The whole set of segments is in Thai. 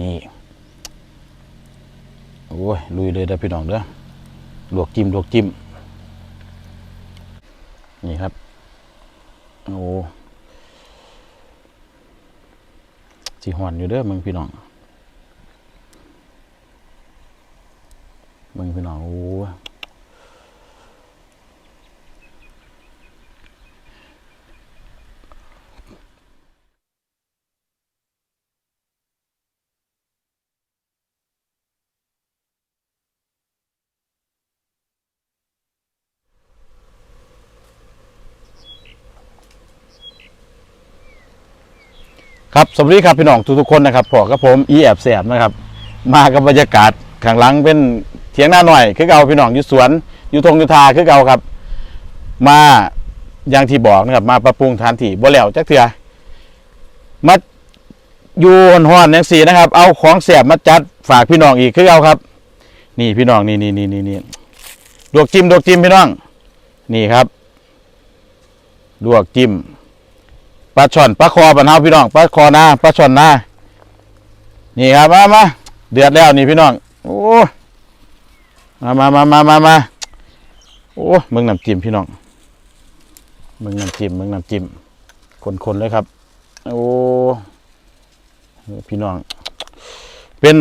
นี่โอ้ยลุยเลยเด้อพี่น้องเด้อลวกจิ้มลวกจิ้มนี่ครับโอ้สีหอนอยู่เด้อมึงพี่น้องมึงพี่น้องโอ้ ครับสวัสดีครับพี่น้องทุกๆคนนะครับพอกับผมอีแอบแสบนะครับมากับบรรยากาศข้างหลังเป็นเถียงหน้าหน่อย คือเก่าพี่น้องอยู่สวนอยู่ทงอยู่ทาคือเก่าครับ มาอย่างที่บอกนะครับ มาปรับปรุงฐานที่บ่แล้วจักเถื่อมาอยู่ห้อนๆอย่างสีนะครับ เอาของแสบมาจัดฝากพี่น้องอีกคือเก่าครับ นี่พี่น้องนี่นี่นี่นี่นี่ลวกจิ้มลวกจิ้มพี่น้อง นี่ครับลวกจิ้ม ปลาช่อนปลาคอปันเฮาพี่น้องปลาคอหน้าปลาช่อนหน้านี่ครับมามาเดือดแล้วนี่พี่น้องโอ้มามามามามามาโอ้มึงน้ำจิ้มพี่น้องมึงน้ำจิ้มมึงน้ำจิ้มคนๆเลยครับ โอ้พี่น้อง เป็น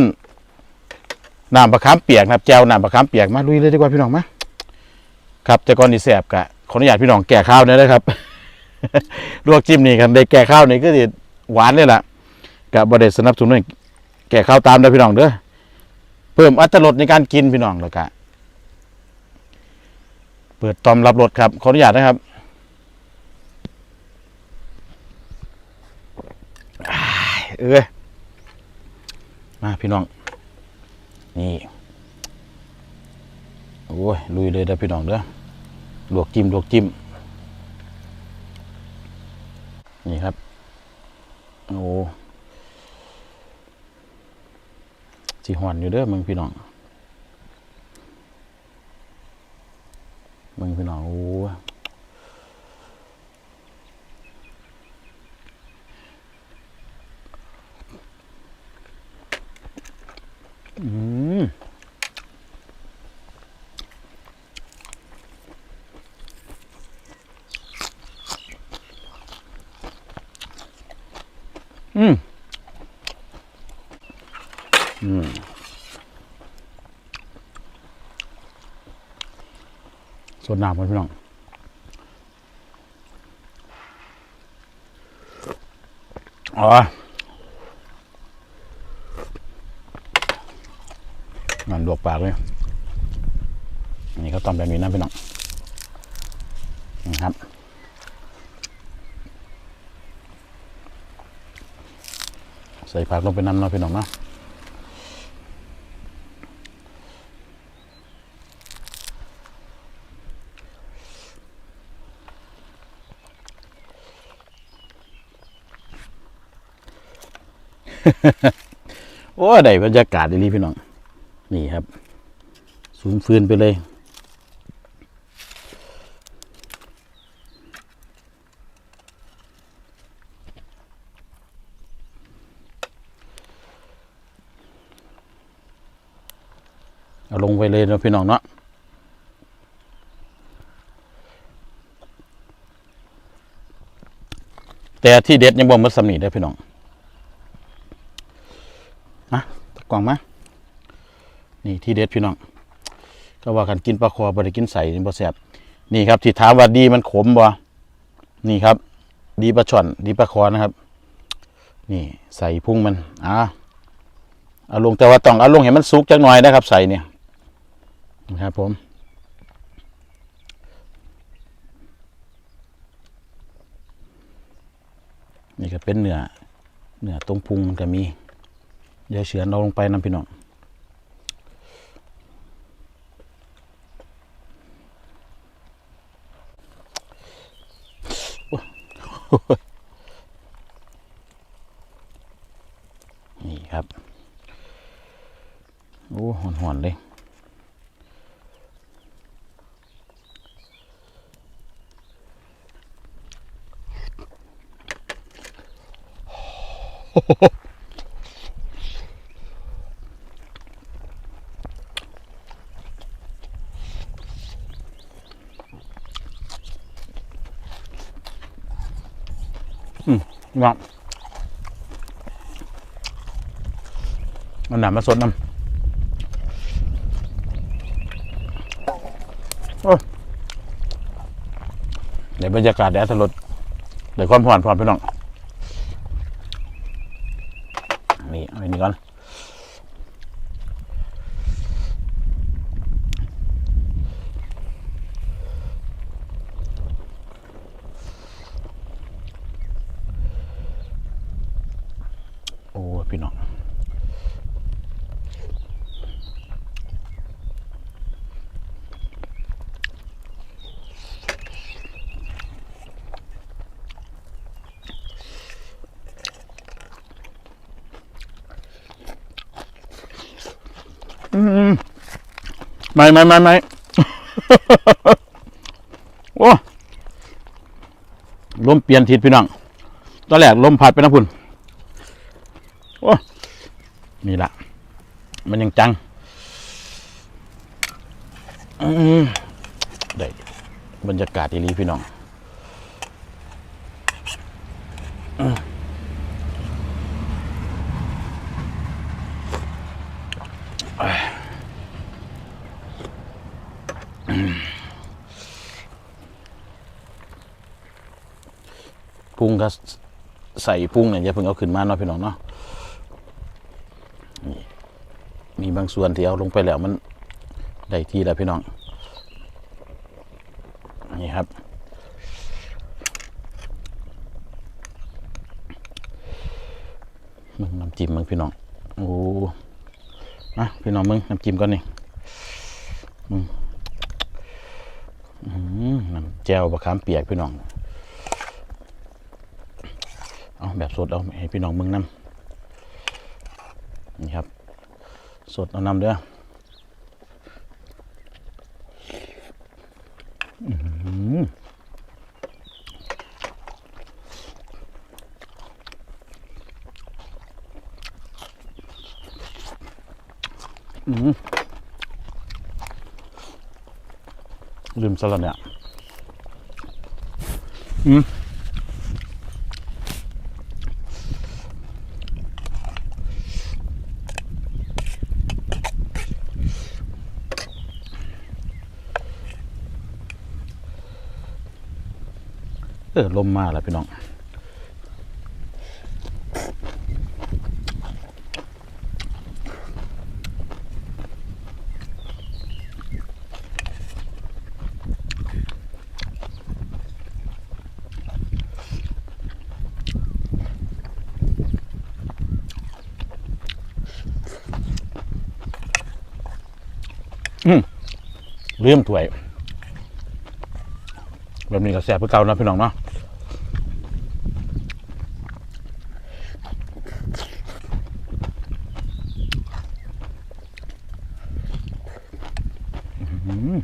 น้ำปลาคามเปียกนะครับแจวน้ำปลาคามเปียกมาลุยเลยดีกว่าพี่น้องมาครับแต่ก่อนที่แสบกะขออนุญาตพี่น้องแก่ข้าวเนี่ยนะครับ ลวกจิ้มนี่กันได้แก่ข้าวนี่ก็สิหวานเลยล่ะกับบไดสนับสนุนแก่ข้าวตามเด้พี่น้องเด้อเพิ่มอรรถรสในการกินพี่น้องแล้วก็เปิดตอมรับรสครับขออนุญาตนะครับอเอ้ยมาพี่น้อง นี่โอ้ยลุยเลยเด้อพี่น้องเด้อลวกจิ้มลวกจิ้ม นี่ครับ โอ้สีหอนอยู่เด้อมึงพี่น้องมึงพี่น้องโอ้อืม ดน้ำกันพี่น้องอ๋อมันลวกปากเลยอันนี้ก็ต้มแบบนี้นะพี่น้องนะครับใส่ผักลงไปน้ำเนาะพี่น้องเนาะ โอ้ได้บรรยากาศดีพี่น้อง นี่ครับ สูงฟืนไปเลยเอาลงไปเลยนะพี่น้องเนาะแต่ที่เด็ดยังบ่หมดสำนีได้พี่น้อง มาตะ กวางมานี่ที่เด็ดพี่น้องก็ว่ากันกินปลาคอบริกินใส่นี่บ่แซ่บนี่ครับที่ถามว่าดีมันขมบ่นี่ครับ ดีปลาช่อนดีปลาคอนะครับ นี่ใส่พุ่งมันอ่าเอาลงแต่ว่าต้องเอาลงให้มันสุกจักหน่อยนะครับ ใส่เนี่ยนะครับผมนี่ก็เป็นเนื้อเนื้อตรงพุงมันก็มี เดี๋ยวเฉือนเราลงไปนำพี่น้องนี่ครับ โอ้หอนๆเลยอ เนาะมันหนามาสดน้ำโอ้เดี๋ยวบรรยากาศแดดสลดเดี๋ยวความผ่อนผ่อนไปน้อง นี่เอาอันนี้ก่อนโอ้ย พี่น้องไม่ไม่ไม่ไม่โอ้ลมเปลี่ยนทิศพี่น้องตอนแรกลมพัดไปนะพุ่น นี่ละมันยังจังได้บรรยากาศดีๆพี่น้องพุงก็ใส่พุงเนี่ยอย่าเพิ่งเอาขึ้นมาเนาะพี่น้องเนาะ มีบางส่วนที่เอาลงไปแล้วมันได้ที่แล้วพี่น้อง นี่ครับ มึงน้ำจิ้มมึงพี่น้อง โอ้อะพี่น้องมึงน้ำจิ้มก่อนนี่มึงน้ำแจ่วบะขามเปียกพี่น้อง เอาแบบสดเอาให้พี่น้องมึงน้ำนี่ครับ สดเอานำเด้ออื้อหืออื้อหือลืมซะแล้วเนี่ยอืม ออลมมาแล้วพี่น้องเลื่อมถ้วย แบบนี้ก็แซ่บเพื่อเก่านะพี่น้องเนาะอื้อหือ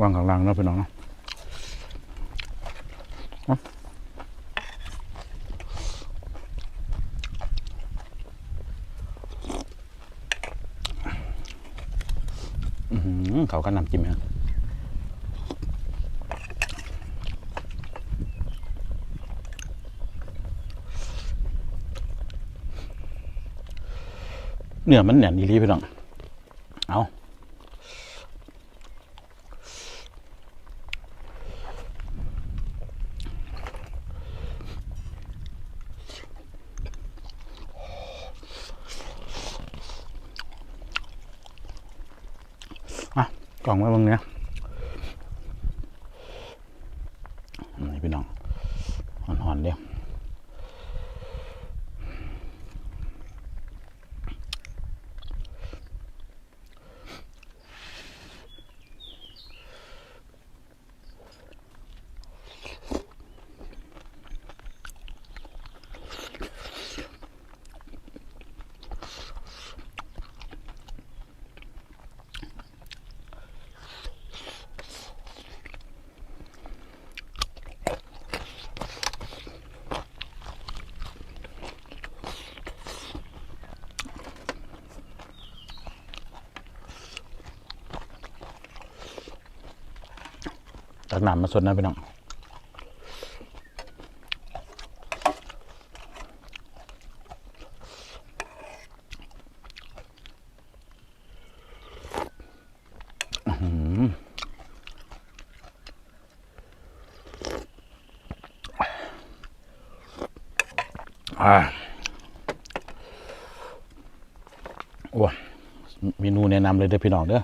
วางข้างล่างเนาะพี่น้องเนาะเขาก็นำจิ้มฮะเนื้อมันแน่นดีรีพี่น้อง ตักน้ำมาสดนะพี่น้องอื้อหืออ่าโอ้เมนูแนะนำเลยเด้อพี่น้องเด้อ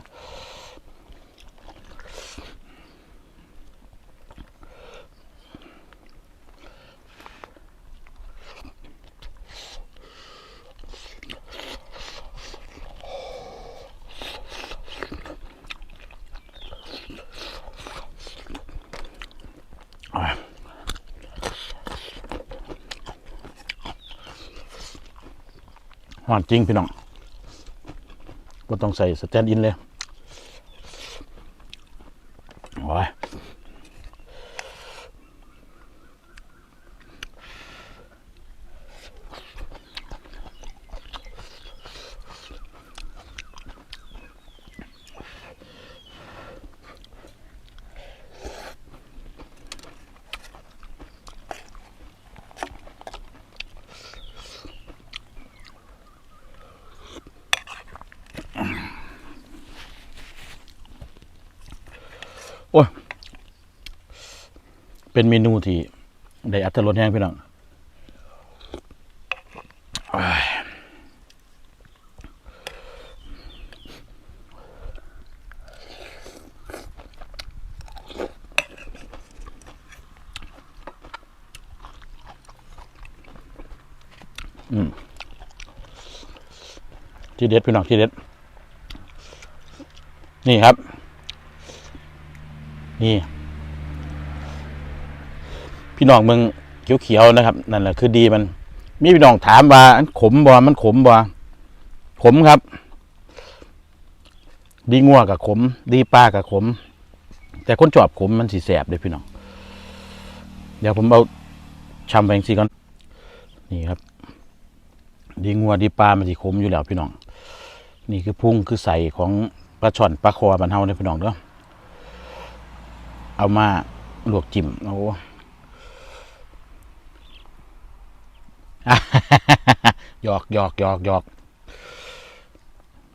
อนจริงพี่น้องก็ต้องใส่สแตนด์อินเลยโอ้ย โอ้เป็นเมนูที่ได้อัตรสแห้งพี่น้องอืมที่เด็ดพี่น้องที่เด็ด นี่ครับ นี่ พี่น้องเมืองเขียวๆนะครับ นั่นแหละคือดีมัน มีพี่น้องถามว่าอันขมบ่มันขมบ่ขมครับ ดีงัวกับขม ดีปลากับขม แต่คนชอบขมมันสีแสบเลยพี่น้อง เดี๋ยวผมเอาชำแบงซีก่อน นี่ครับ ดีงัวดีปลามันสีขมอยู่แล้วพี่น้อง นี่คือพุ่งคือใส่ของปลาช่อนปลาคอบันเทาเนี่ยพี่น้องเด้อ เอามาลวกจิ้มโอ้หยอกหยอกหยอกหยอก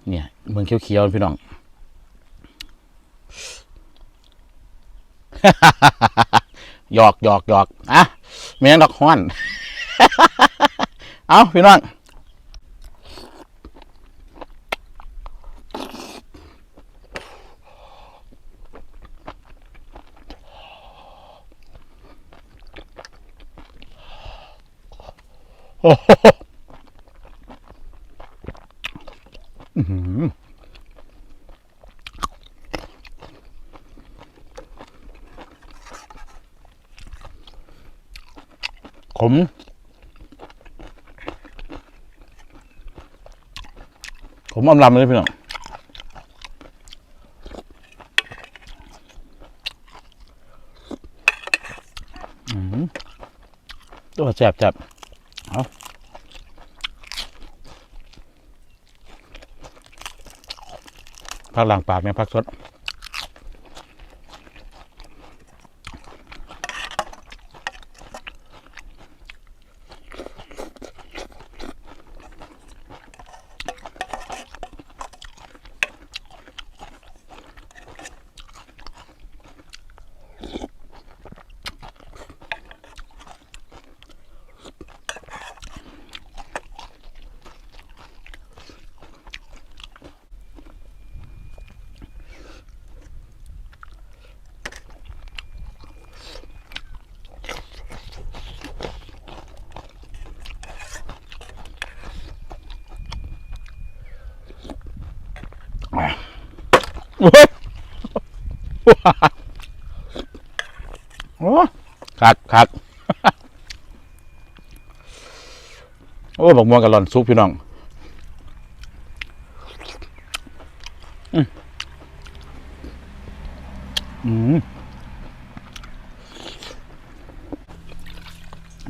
เนี่ยเมืองเขียวๆพี่น้องหยอกหยอกหยอกอะเมียงดอกฮ้อน เอาพี่น้อง โอ้ขมผมอำลำเลยพี่น้องตัวแสบแสบ พักหลังปากเนี่ยพักสด โอ้คักคักโอ้บอกม่วงกับหลอนซุปพี่น้องอืมอืม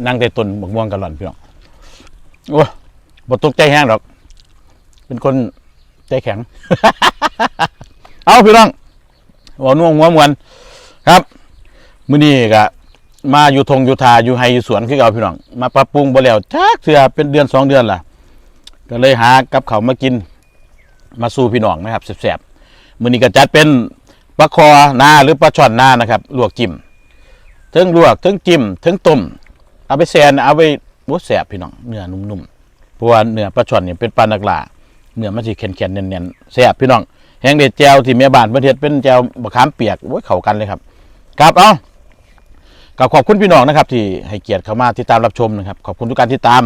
นั่งแต่ต้นบักม่วงกับหลอนพี่น้องโอ้บตกใจแห้งหรอก เป็นคนใจแข็ง เอาพี่น้อง หัวน่วงหัวมวนครับมื้อนี้ก็มาอยู่ทงอยู่ทาอยู่ไฮอยู่สวนคือเก่าพี่น้อง มาปรับปรุงบ่แล้วจักเทื่อเป็นเดือนสองเดือนล่ะ ก็เลยหากับเขามากิน มาสู่พี่น้องนะครับแซ่บๆมื้อนี้ก็จัดเป็นปลาคอหน้าหรือปลาช่อนหน้านะครับลวกจิ้มทั้งลวกทั้งจิ้มทั้งต้มเอาไปแซนเอาไปโอ้แซ่บพี่น้องเนื้อนุ่มๆเพราะว่าเนื้อปลาช่อนนี่เป็นปลานักล่าเนื้อมันสิแข็งๆแน่นๆแซ่บพี่น้อง แห้งเด็ดแจวที่แม่บ้านประเทศเป็นแจวบะขามเปียกโอ้ยเข้ากันเลยครับ ครับเอาก็ขอบคุณพี่น้องนะครับ ที่ให้เกียรติเข้ามาติดตามรับชมนะครับ ขอบคุณทุกการติดตาม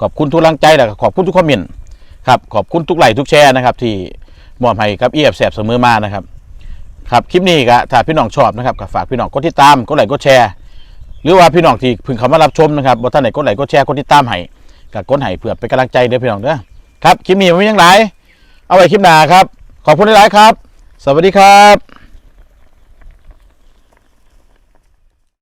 ขอบคุณทุกกำลังใจและขอบคุณทุกคอมเมนต์ครับขอบคุณทุกไลค์ทุกแชร์นะครับ ที่มอบให้กับเอียบแสบเสมอมานะครับครับคลิปนี้ก็ถ้าพี่น้องชอบนะครับก็ฝากพี่น้องกดติดตามกดไลค์กดแชร์หรือว่าพี่น้องที่เพิ่งเข้ามารับชมนะครับบ่ท่านไหนกดไลค์กดแชร์กดติดตามให้ก็กดให้เพื่อเป็นกำลังใจเด้อพี่น้องเด้อครับคลิปนี้มันมีอย่างไรเอาไว้คลิปหน้าครับ ขอบคุณหลายๆครับ สวัสดีครับ